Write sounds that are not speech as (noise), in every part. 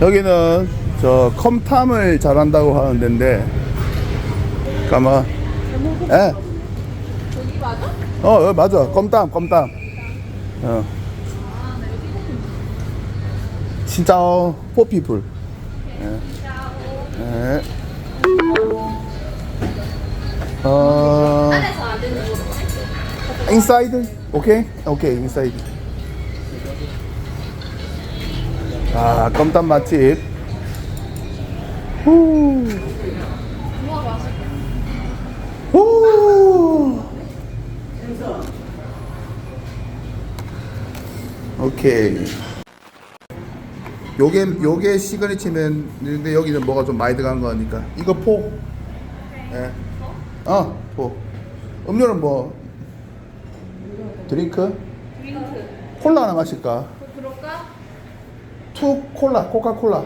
여기는 저 컴탐을 잘한다고 하는 데인데 가만 예. 여기 맞아? 어, 어 맞아 어. 진짜 포피플 예. 예. 어안 되는 거 인사이드 오케이 오케이 인사이드 아 껌땀 맛집 후. 후. 오케이 요게 요게 시그니처면 근데 여기는 뭐가 좀 많이 들어간 거니까 이거 포 예. 어, 포 음료는 뭐 드링크? 콜라 하나 마실까? 투 콜라, 코카콜라.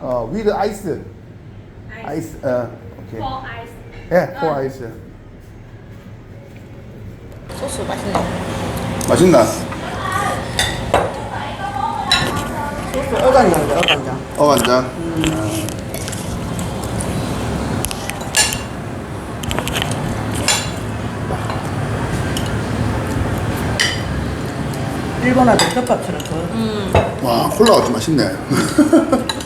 어, 위드 아이스. 아이스. 어, 오케이. 퍼 아이스 예, 포 아이스. 소스 맛있나? 맛있나? 소스 어간장이야 어간장 어간장. 일본하고 덮밥처럼 그 와, 콜라가 좀 맛있네. (laughs)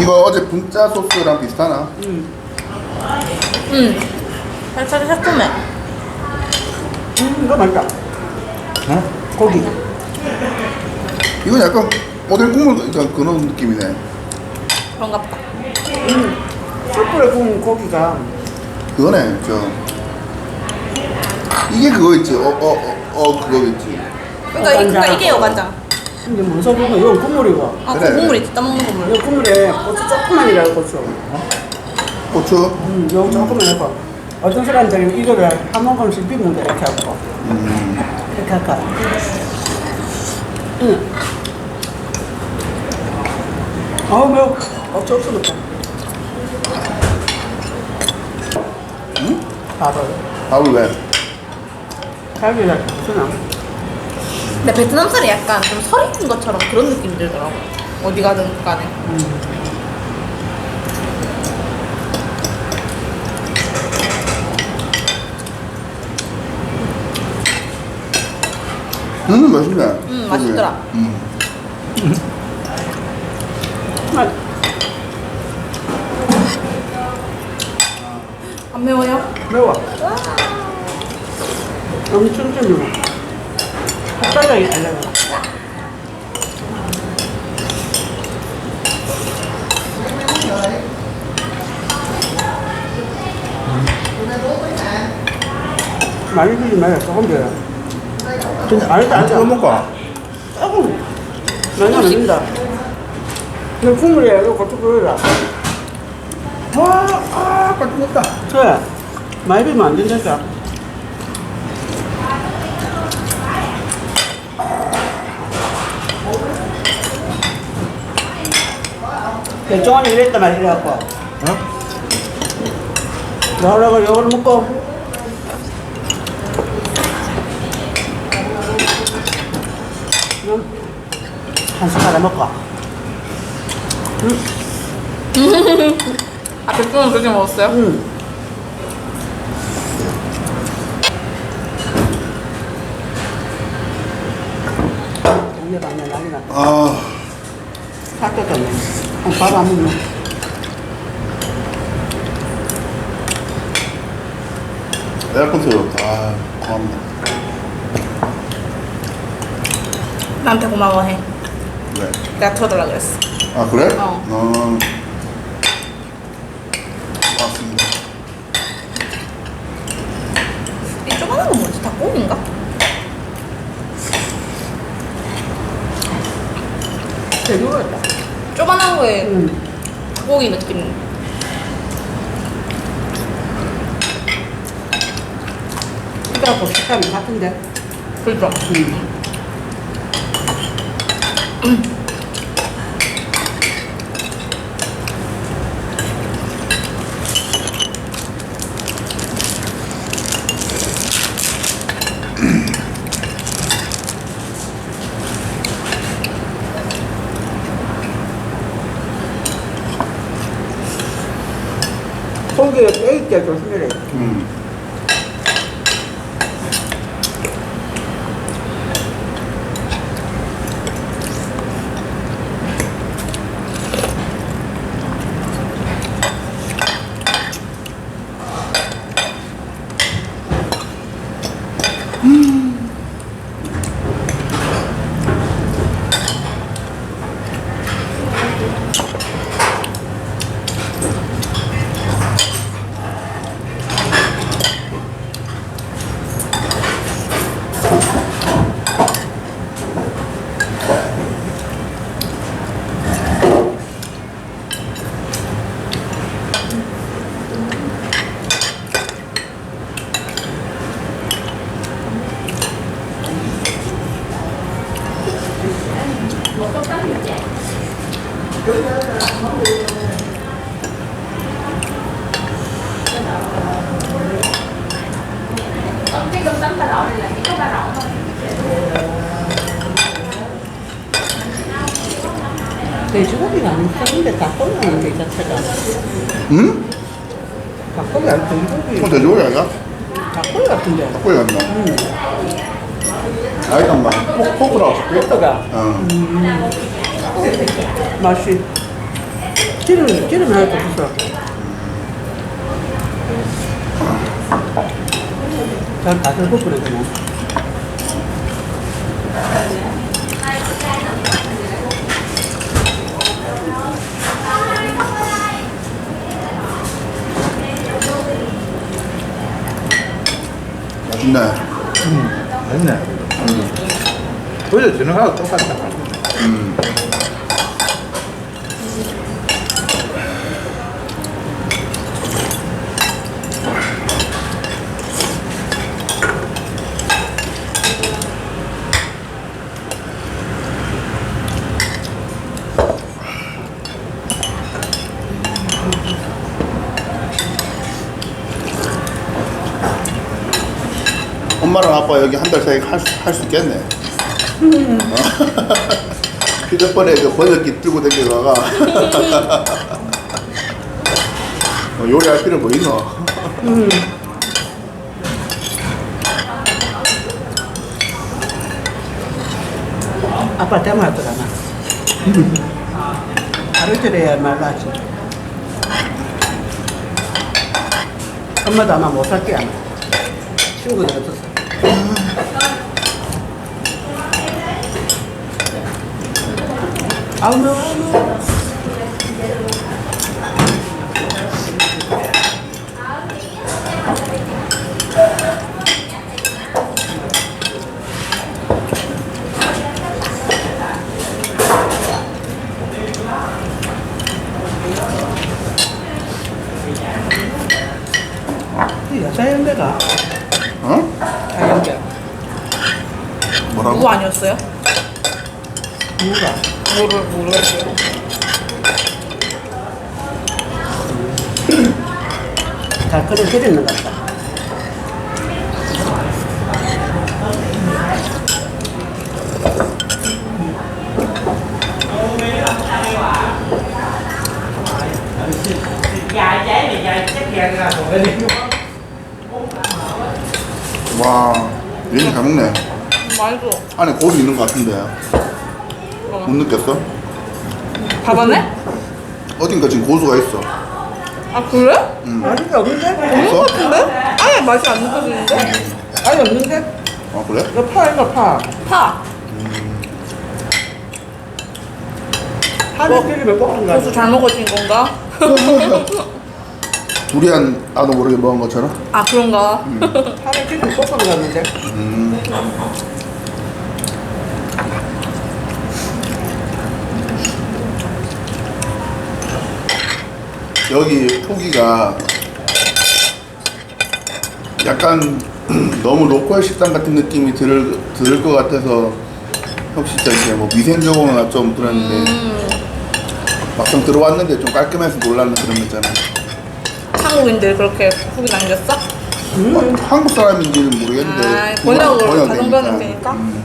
이거 어제 분짜 소스랑 비슷하나? 응 살짝 새콤해. 음, 이거 맛있다. 어? 고기. 이건 약간 오뎅 국물 약간 그런 느낌이네. 그런가 보다 숯불에 구운 고기가. 그거네, 저. 이게 그거 있지. 어, 어, 어, 어 그거 있지. 그러니까, 이- 그러니까 이게 여간장. 이게 뭔 소금이고 이건 국물이고. 아 그래. 그 국물 있지 따먹는 국물. 이 국물에 고추 조금만이라고 고추. 고추. 음, 요 조금만 해고 어떤 사람들은 이거를 한 모금씩 거 이렇게 하고. 이렇게 할까? 응. 어우 매워. 어쩔 수 없다 밥을 밥을 왜? 갈비가 쓰나 근데 베트남 쌀이 약간 좀설 익은 것처럼 그런 느낌 들더라고 어디 가든 간에 음, 맛있네. 음, 맛있더라. 음. 맛 안 매워요? 매워. 엄청 좀 매워 닭가장이 달라요. 많이 주지 마요. 조금 줘요 근데 알다 안 찍어 알다 먹까? 조금. 많이 안 된다. 근데 국물에 이거 고추 뿌려라 와, 아, 맛있겠다. 그래 많이 비면 안 된다니까 결정원이 이랬단 말이야 이래갖고 어? 너라고 요걸 먹고 응? 한 숟가락 먹고 (laughs) 아 베트남 그렇게 먹었어요? 응. 동네 방네 난리 났다 아, 삭도 떴네 밥안 먹네 에어컨 틀어졌다. 아, 고맙네. 나한테 고마워해 왜? 내가 틀어달라 그랬어 아, 그래? 어. 어. 고맙습니다. 이 조그만 건 뭐지? 닭고기인가? 제대로였다 조그만한 거에 응. 닭고기 느낌 이거하고 식감이 같은데 그죠? 응. 고기에 깨있게 조심해라. 돼지고기가 안 있었는데 닭고기는 게 자체가. 음? 닭고기 안 돼지고기. 어, 돼지고기 아니야? 닭고기 같은데. 닭고기 같나? 음. 아, 일단 막, 포- 포크라고. 포크가. 어. 맛이. 기름, 기름 하나도 없어. 잘 다들 부풀어, 그냥. 맛있네. 맞네. 어제 저녁하고 똑같다. 음. 아빠 여기 한 달 사이 할수 있겠네. 어? (laughs) 휴대폰에 그 번역기 들고 다니다가 (laughs) 어, 요리할 필요 뭐 있노? 아빠 때문에 하더라나. 하루 전에 말라지. 엄마도 아마 못 살게 아마. 친구들 없었어. 아 우매워 아우 매워. 이 여자연배가 어? 자연배 뭐라고? 누구 아니었어요? 누가 모르, 모르겠어요. 잘 끓여 드리는 것 같다. 와, 얘는 잘 먹네. 맛있어. 안에 고기 있는 것 같은데. 못 느꼈어? 밥안에? 어딘가 지금 고수가 있어. 아, 그래? 맛이 없는데? 없어? 근데? 아예 맛이 안 느껴지는데? 아니 없는데? 아, 그래? 이거 파 이거 파. 파. 파는 튀김에 볶은 거. 고수 잘 먹어진 건가? (laughs) 두리안 나도 모르게 먹은 것처럼? 아, 그런가? 파는 튀김 볶은 거였는데. 음. 여기 포기가 약간 (clears throat) 너무 로컬 식당 같은 느낌이 들, 들을 것 같아서 혹시 저 이제 뭐 위생적으로나 좀 그랬는데 막상 들어왔는데 좀 깔끔해서 놀라는 그런 거 있잖아. 한국인들 그렇게 후기 남겼어? 뭐 한국 사람인지는 모르겠는데 아, 번역으로 번역되니까. 자동 번역되니까? 음.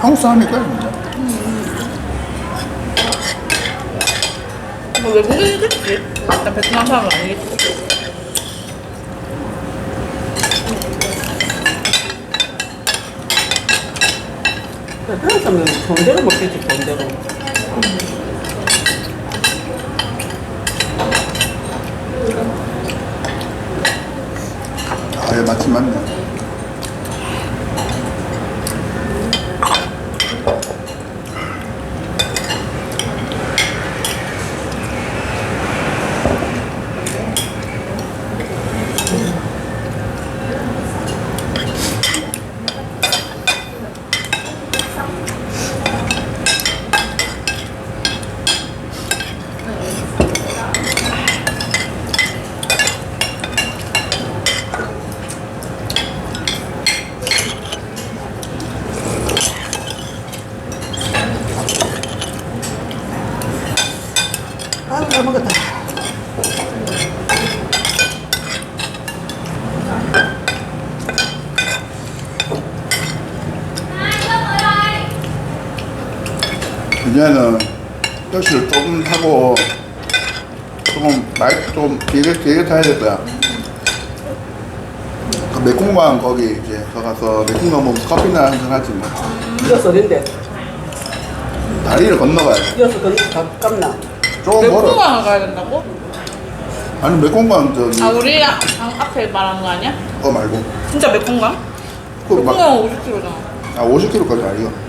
한국 사람일까요, 진짜? 뭐 외국인이겠지. 나 베트남 사람은 아니겠지. 그런 사람은 돈 대로 먹겠지, 돈 대로. 아예 맛집 맞네 그녀는 뼈를 조금 타고 조금 말좀 길게 길게 타야 될 거야. 그 메콩강 거기 이제 거 가서 메콩강 먹으면서 커피나 한잔 하지 뭐. 이어서 어딘데? 다리를 건너가야 돼. 이어서 그 가깝나? 조금 멀어. 메콩강을 가야 된다고? 아니 메콩강 저기 아 우리 아, 방 앞에 말하는 거 아니야? 거 말고 진짜 메콩강? 그막 메콩강은 50km잖아. 아 50km까지 아니야.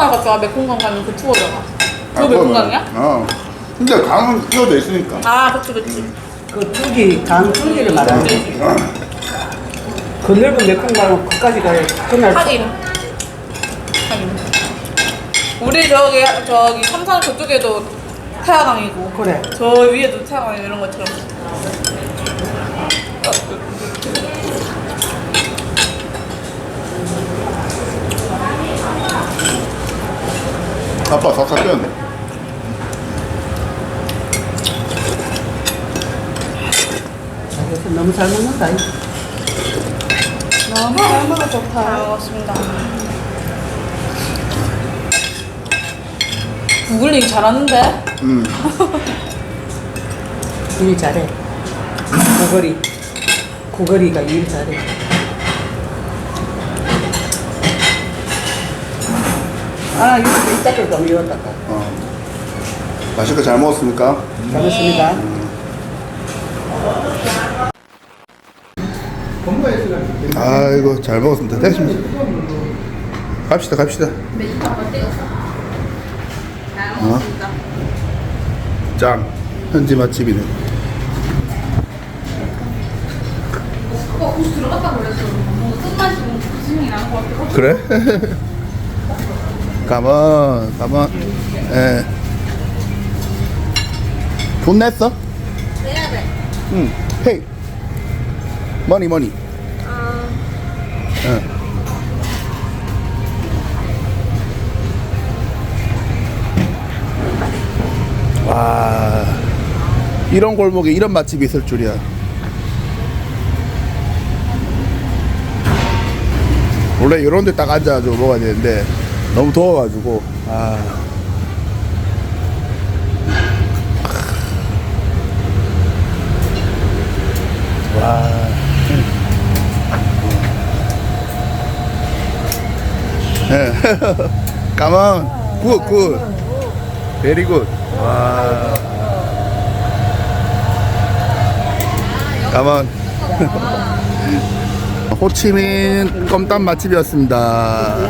구치선을 갔다 와 메콩강 가면 그 투어잖아. 그거 아, 메콩강이야? 그거는, 어. 근데 강은 끼어져 있으니까. 아 그치 그치. 그 줄기, 강 줄기를 말하는 거지. 어. 그 넓은 메콩강은 끝까지 가야 그날 하긴. 하긴. 우리 저기 저기 삼산 그쪽에도 태화강이고 그래. 저 위에도 태화강 이런 것처럼. 아빠 싹싹 끼었네. 그래서 너무 잘 먹는다. 이. 너무 잘 먹어 좋다. 잘 먹었습니다. 구글링 잘하는데? 음. 일 잘해. 구거리. 구거리가 일 잘해. 아, 이거 이따가 너무 익었다. 어. 맛있게 잘 먹었습니까? 잘 먹습니다. 아이고 잘 먹었습니다. 됐습니다. 갑시다 갑시다. 어? 짱 현지 맛집이네. 오빠 고수 들어갔다 그랬어. 뭔가 끝맛이 뭔가 생각이 나는 것 같아. 그래? (laughs) 가만 가만. 예. 돈 냈어? 내야 돼. 응. 헤이. 머니 머니. 응. 와 이런 골목에 이런 맛집이 있을 줄이야. 원래 이런 데 딱 앉아가지고 먹어야 되는데 너무 더워가지고 아 와. (laughs) 예. 까만 굿, 굿. 베리 굿. 와. 까만. (laughs) 호치민 껌땀 맛집이었습니다.